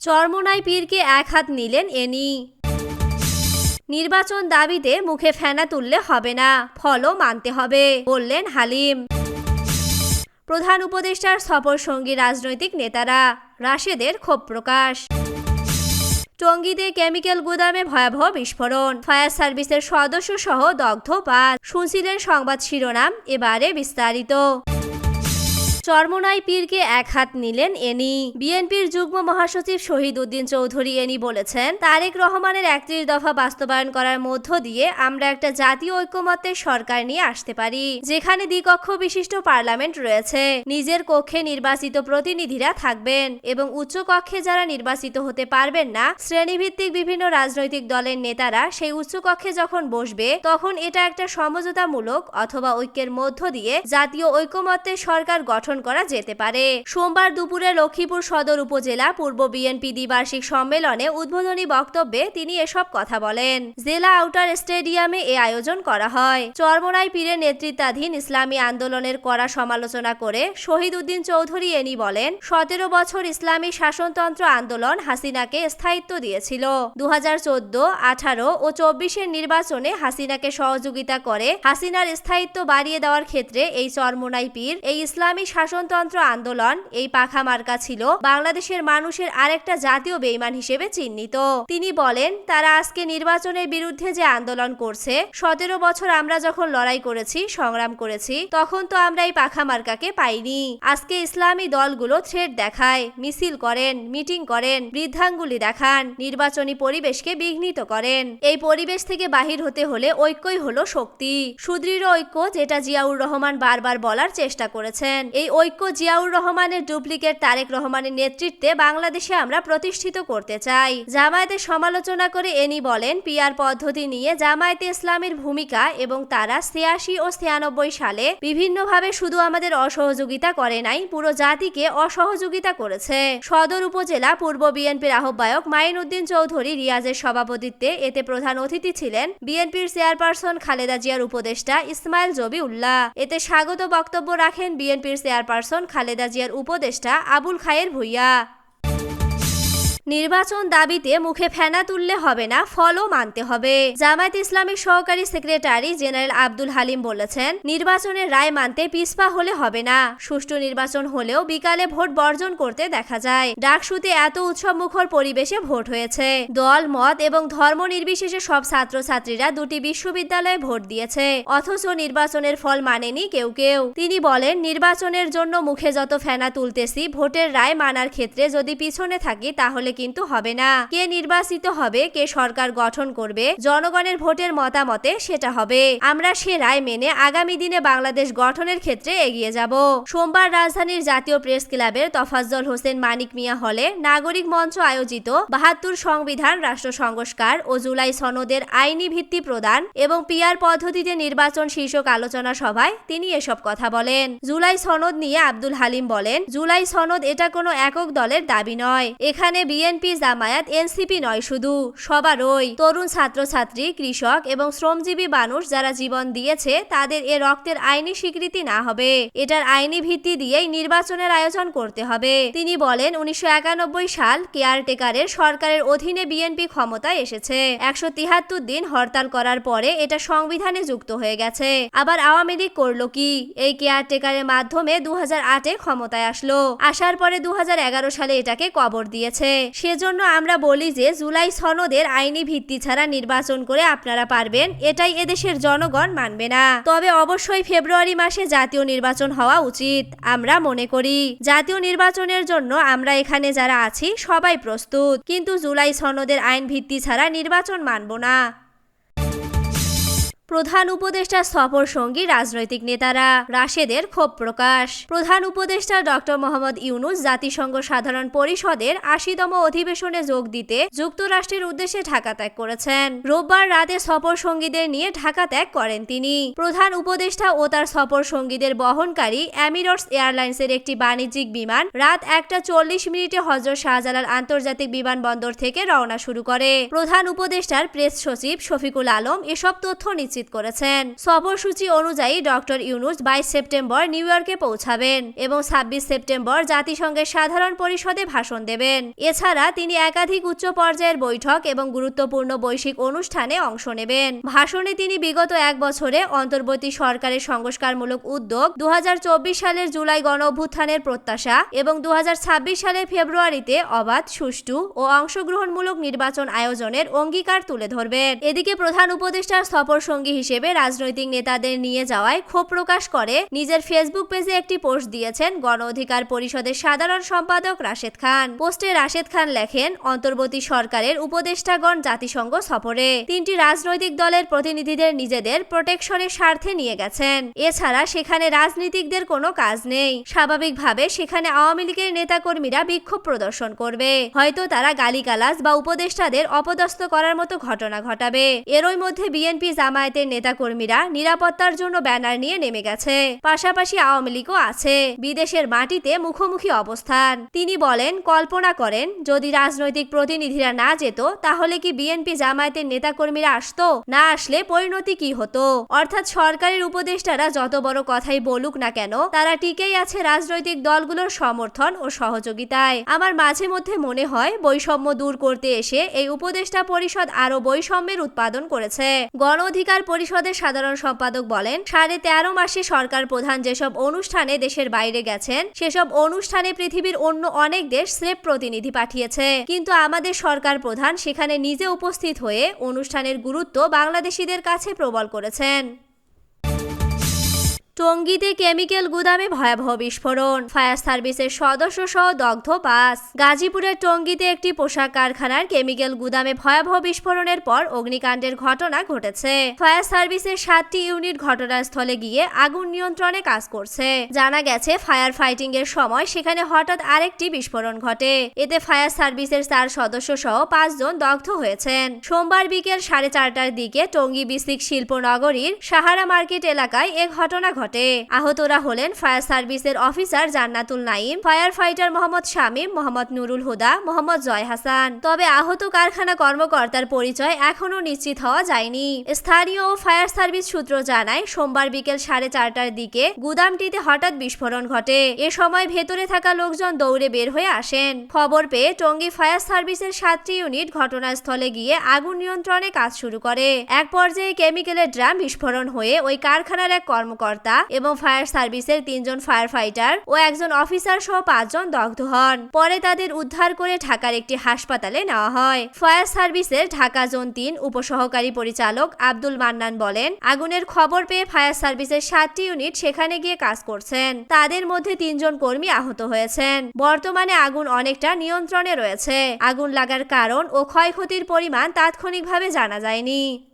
চরমোনাই পীরকে এক হাত নিলেন এনি। নির্বাচন দাবিতে মুখে ফেনা তুললে হবে না, ফলও মানতে হবে, বললেন হালিম। প্রধান উপদেষ্টার সফর সঙ্গী রাজনৈতিক নেতারা, রাশেদের ক্ষোভ প্রকাশ। টঙ্গীতে কেমিক্যাল গুদামে ভয়াবহ বিস্ফোরণ, ফায়ার সার্ভিসের সদস্য সহ দগ্ধ পাঁচ। শুনছিলেন সংবাদ শিরোনাম, এবারে বিস্তারিত। চরমোনাই পীরকে এক হাত নিলেন এনি। বিএনপির যুগ্ম মহাসচিব শহীদ উদ্দিন চৌধুরী এনি বলেছেন, তারেক রহমানের একত্রিশ দফা বাস্তবায়ন করার মধ্য দিয়ে আমরা একটা জাতীয় ঐক্যমত্যের সরকার নিয়ে আসতে পারি, যেখানে দ্বিকক্ষ বিশিষ্ট পার্লামেন্ট রয়েছে। নিজের কক্ষে নির্বাচিত প্রতিনিধিরা থাকবেন এবং উচ্চ কক্ষে যারা নির্বাচিত হতে পারবেন না, শ্রেণীভিত্তিক বিভিন্ন রাজনৈতিক দলের নেতারা সেই উচ্চ কক্ষে যখন বসবে, তখন এটা একটা সমঝোতামূলক অথবা ঐক্যের মধ্য দিয়ে জাতীয় ঐক্যমত্যের সরকার গঠন করা যেতে পারে। সোমবার দুপুরে লক্ষ্মীপুর সদর উপজেলা পূর্ব বিএনপি দ্বিবার্ষিক সম্মেলনে উদ্বোধনী বক্তব্যে তিনি এসব কথা বলেন। জেলা আউটার স্টেডিয়ামে এ আয়োজন করা হয়। চরমোনাই পীরের নেতৃত্বাধীন ইসলামী আন্দোলনের কড়া সমালোচনা করে শহীদ উদ্দিন চৌধুরী এনি বলেন, সতেরো বছর ইসলামী শাসনতন্ত্র আন্দোলন হাসিনাকে স্থায়িত্ব দিয়েছিল। দু হাজার চোদ্দ, আঠারো ও চব্বিশের নির্বাচনে হাসিনাকে সহযোগিতা করে হাসিনার স্থায়িত্ব বাড়িয়ে দেওয়ার ক্ষেত্রে এই চরমোনাই পীর এই ইসলামী শাসনতন্ত্র আন্দোলন, এই পাখা মার্কা ছিল বাংলাদেশের মানুষের আরেকটা জাতীয় বেইমান হিসেবে চিহ্নিত। তিনি বলেন, তারা আজকে নির্বাচনের বিরুদ্ধে যে আন্দোলন করছে, সতেরো বছর আমরা যখন লড়াই করেছি, সংগ্রাম করেছি, তখন তো আমরা এই পাখা মার্কাকে পাইনি। আজকে ইসলামী দলগুলো থ্রেড দেখায়, মিছিল করেন, মিটিং করেন, বৃদ্ধাঙ্গুলি দেখান, নির্বাচনী পরিবেশকে বিঘ্নিত করেন। এই পরিবেশ থেকে বাহির হতে হলে ঐক্যই হলো শক্তি। সুদৃঢ় ঐক্য যেটা জিয়াউর রহমান বারবার বলার চেষ্টা করেছেন। এই ঐক্য জিয়াউর রহমানের ডুপ্লিকেট তারেক রহমানের নেতৃত্বে বাংলাদেশে আমরা প্রতিষ্ঠিত করতে চাই। জামায়াতের সমালোচনা করে এনি বলেন পিয়ার পদ্ধতি নিয়ে জামায়াতে ইসলামের ভূমিকা এবং তারা ছিয়াশি ও ছিয়ানব্বই সালে বিভিন্নভাবে শুধু আমাদের অসহযোগিতা করে নাই, পুরো জাতিকে অসহযোগিতা করেছে। সদর উপজেলা পূর্ব বিএনপির আহ্বায়ক মাইন উদ্দিন চৌধুরী রিয়াজের সভাপতিত্বে এতে প্রধান অতিথি ছিলেন বিএনপির চেয়ারপারসন খালেদা জিয়ার উপদেষ্টা ইসমাইল জবি উল্লাহ এতে স্বাগত বক্তব্য রাখেন বিএনপির চেয়ারপারসন খালেদা জিয়ার উপদেষ্টা আবুল খায়ের ভুইয়া। নির্বাচন দাবিতে মুখে ফেনা তুললে হবে না, ফলও মানতে হবে। জামায়াত ইসলামিক সহকারী সেক্রেটারি জেনারেল আব্দুল হালিম বলেছেন, নির্বাচনের রায় মানতে পিসপা হলে হবে না। সুষ্ঠু নির্বাচন হলেও বিকালে ভোট বর্জন করতে দেখা যায়। ডাকসুতে এত উৎসব মুখর পরিবেশে ভোট হয়েছে। দল, মত এবং ধর্ম নির্বিশেষে সব ছাত্রছাত্রীরা দুটি বিশ্ববিদ্যালয়ে ভোট দিয়েছে। অথচ নির্বাচনের ফল মানেনি কেউ কেউ। তিনি বলেন, নির্বাচনের জন্য মুখে যত ফেনা তুলতেছি, ভোটের রায় মানার ক্ষেত্রে যদি পিছনে থাকি, তাহলে কিন্তু হবে না। কে নির্বাচিত হবে, কে সরকার গঠন করবে, জনগণের ভোটের মতামতে সেটা হবে। আমরা সে রায় মেনে আগামী দিনে বাংলাদেশ গঠনের ক্ষেত্রে এগিয়ে যাব। সোমবার রাজধানীর জাতীয় প্রেস ক্লাবের তফাজ্জল হোসেন মানিক মিয়া হলে নাগরিক মঞ্চ আয়োজিত বাহাত্তর সংবিধান রাষ্ট্র সংস্কার ও জুলাই সনদের আইনি ভিত্তি প্রদান এবং পিয়ার পদ্ধতিতে নির্বাচন শীর্ষক আলোচনা সভায় তিনি এসব কথা বলেন। জুলাই সনদ নিয়ে আব্দুল হালিম বলেন, জুলাই সনদ এটা কোনো একক দলের দাবি নয়। এখানে বিএনপি জামায়াত এনসিপি নয় শুধু সবারই তরুণ ছাত্রছাত্রী, কৃষক এবং শ্রমজীবী মানুষ যারা জীবন দিয়েছে, তাদের এ রক্তের আইনি স্বীকৃতি না হবে। এটার আইনি ভিত্তি দিয়েই নির্বাচনের আয়োজন করতে হবে। তিনি বলেন, উনিশশো সাল কেয়ারটেকারের সরকারের অধীনে বিএনপি ক্ষমতায় এসেছে। একশো দিন হরতাল করার পরে এটা সংবিধানে যুক্ত হয়ে গেছে। আবার আওয়ামী লীগ করল কি? এই কেয়ারটেকারের মাধ্যমে দু আটে ক্ষমতায় আসলো। আসার পরে দু হাজার এগারো সালে এটাকে কবর দিয়েছে। সেজন্য আমরা বলি যে জুলাই সনদের আইনি ভিত্তি ছাড়া নির্বাচন করে আপনারা পারবেন, এটাই এদেশের জনগণ মানবে না। তবে অবশ্যই ফেব্রুয়ারি মাসে জাতীয় নির্বাচন হওয়া উচিত, আমরা মনে করি। জাতীয় নির্বাচনের জন্য আমরা এখানে যারা আছি সবাই প্রস্তুত, কিন্তু জুলাই সনদের আইন ভিত্তি ছাড়া নির্বাচন মানব না। প্রধান উপদেষ্টা সফর সঙ্গী রাজনৈতিক নেতারা। রাশেদের ক্ষোভ প্রকাশ। প্রধান উপদেষ্টা ডক্টর মোহাম্মদ ইউনুস জাতিসংঘ সাধারণ পরিষদের আশিতম অধিবেশনে যোগ দিতে যুক্তরাষ্ট্রের উদ্দেশ্যে ঢাকা ত্যাগ করেছেন। রোববার রাতে সফর সঙ্গীদের নিয়ে ঢাকা ত্যাগ করেন তিনি। প্রধান উপদেষ্টা ও তার সফর সঙ্গীদের বহনকারী এমিরটস এয়ারলাইন্সের একটি বাণিজ্যিক বিমান রাত একটা চল্লিশ মিনিটে হজরত শাহজালাল আন্তর্জাতিক বিমানবন্দর থেকে রওনা শুরু করে। প্রধান উপদেষ্টার প্রেস সচিব শফিকুল আলম এসব তথ্য নিশ্চিত নিশ্চিত করেছেন। সফরসূচি অনুযায়ী ডক্টর ইউনুস বাইশ সেপ্টেম্বর নিউ ইয়র্কে পৌঁছাবেন এবং ছাব্বিশ সেপ্টেম্বর জাতিসংঘের সাধারণ পরিষদে ভাষণ দেবেন। এছাড়া তিনি একাধিক উচ্চ পর্যায়ের বৈঠক এবং গুরুত্বপূর্ণ বৈশ্বিক অনুষ্ঠানে অংশ নেবেন। ভাষণে তিনি বিগত এক বছরে অন্তর্বর্তী সরকারের সংস্কারমূলক উদ্যোগ, দুহাজার চব্বিশ সালের জুলাই গণ অভ্যুত্থানের প্রত্যাশা এবং দু হাজার ছাব্বিশ সালের ফেব্রুয়ারিতে অবাধ, সুষ্ঠু ও অংশগ্রহণমূলক নির্বাচন আয়োজনের অঙ্গীকার তুলে ধরবেন। এদিকে প্রধান উপদেষ্টার সফর সঙ্গী হিসেবে রাজনৈতিক নেতাদের নিয়ে যাওয়ায় ক্ষোভ প্রকাশ করে। নিজের ফেসবুক পেজে একটি পোস্ট দিয়েছেন গণ অধিকার পরিষদের সাধারণ সম্পাদক রাশেদ খান। পোস্টে রাশেদ খান লেখেন, অন্তর্বর্তী সরকারের উপদেষ্টাগণ জাতিসংঘ সফরে। তিনটি রাজনৈতিক দলের প্রতিনিধিদের নিজেদের প্রোটেকশনের স্বার্থে নিয়ে গেছেন। এছাড়া সেখানে রাজনীতিকদের কোনো কাজ নেই। স্বাভাবিকভাবে সেখানে আওয়ামী লীগের নেতাকর্মীরা বিক্ষোভ প্রদর্শন করবে। হয়তো তারা গালিগালাজ বা উপদেষ্টাদের অপদস্থ করার মতো ঘটনা ঘটাবে। এরই মধ্যে বিএনপি জামায়াতের নেতাকর্মীরা নিরাপত্তার জন্য ব্যানার নিয়ে নেমে গেছে। পাশাপাশি আওয়ামী লীগও আছে। বিদেশের মাটিতে মুখোমুখি অবস্থান। তিনি বলেন, কল্পনা করেন, যদি রাজনৈতিক প্রতিনিধিরা না যেত, তাহলে কি বিএনপি জামায়াতের নেতাকর্মীরা আসতো? না আসলে পরিণতি কি হতো? অর্থাৎ সরকারের উপদেষ্টারা যত বড় কথাই বলুক না কেন, তারা টিকেই আছে রাজনৈতিক দলগুলোর সমর্থন ও সহযোগিতায়। আমার মাঝে মধ্যে মনে হয়, বৈষম্য দূর করতে এসে এই উপদেষ্টা পরিষদ আরও বৈষম্যের উৎপাদন করেছে। গণ অধিকার পরিষদের সাধারণ সম্পাদক বলেন, সাড়ে তেরো মাসে সরকার প্রধান যেসব অনুষ্ঠানে দেশের বাইরে গেছেন, সেসব অনুষ্ঠানে পৃথিবীর অন্য অনেক দেশ স্রেফ প্রতিনিধি পাঠিয়েছে। কিন্তু আমাদের সরকার প্রধান সেখানে নিজে উপস্থিত হয়ে অনুষ্ঠানের গুরুত্ব বাংলাদেশিদের কাছে প্রবল করেছেন। টঙ্গীতে কেমিক্যাল গুদামে ভয়াবহ বিস্ফোরণ। ফায়ার সার্ভিসের সদস্য সহ দগ্ধ পাস গাজীপুরের টঙ্গীতে একটি পোশাক কারখানার কেমিক্যাল গুদামে ভয়াবহ বিস্ফোরণের পর অগ্নিকাণ্ডের ঘটনা ঘটেছে। ফায়ার সার্ভিসের সাতটি ইউনিট ঘটনাস্থলে গিয়ে আগুন নিয়ন্ত্রণে কাজ করছে। জানা গেছে, ফায়ার ফাইটিং এর সময় সেখানে হঠাৎ আরেকটি বিস্ফোরণ ঘটে। এতে ফায়ার সার্ভিসের চার সদস্য সহ পাঁচজন দগ্ধ হয়েছেন। সোমবার বিকেল সাড়ে চারটার দিকে টঙ্গী বিসিক শিল্পনগরীর সাহারা মার্কেট এলাকায় এ ঘটনা ঘটে। আহতরা হলেন ফায়ার সার্ভিসের officer Jannatul Naim fire fighter Mohammad Shamim, Mohammad Nurul Huda, Mohammad Joy Hasan. তবে আহত কারখানা কর্মকর্তার পরিচয় এখনও নিশ্চিত হওয়া যায়নি। স্থানীয় ও ফায়ার সার্ভিস সূত্র জানায়, সোমবার বিকেল সাড়ে চারটার দিকে গুদামটিতে হঠাৎ বিস্ফোরণ ঘটে। এ সময় ভেতরে থাকা লোকজন দৌড়ে বের হয়ে আসেন। খবর পেয়ে টঙ্গী ফায়ার সার্ভিসের সাতটি ইউনিট ঘটনাস্থলে গিয়ে আগুন নিয়ন্ত্রণে কাজ শুরু করে। এক পর্যায়ে কেমিক্যালের ড্রাম বিস্ফোরণ হয়ে ওই কারখানার এক কর্মকর্তা এবং ফায়ার সার্ভিসের তিনজন ফায়ার ফাইটার ও একজন অফিসার সহ পাঁচজন দগ্ধ হন। পরে তাদের উদ্ধার করে ঢাকার একটি হাসপাতালে নেওয়া হয়। ফায়ার সার্ভিসের ঢাকা জোন তিন উপসহকারী পরিচালক আব্দুল মান্নান বলেন, আগুনের খবর পেয়ে ফায়ার সার্ভিসের সাতটি ইউনিট সেখানে গিয়ে কাজ করছেন। তাদের মধ্যে তিনজন কর্মী আহত হয়েছেন। বর্তমানে আগুন অনেকটা নিয়ন্ত্রণে রয়েছে। আগুন লাগার কারণ ও ক্ষয়ক্ষতির পরিমাণ তাৎক্ষণিকভাবে জানা যায়নি।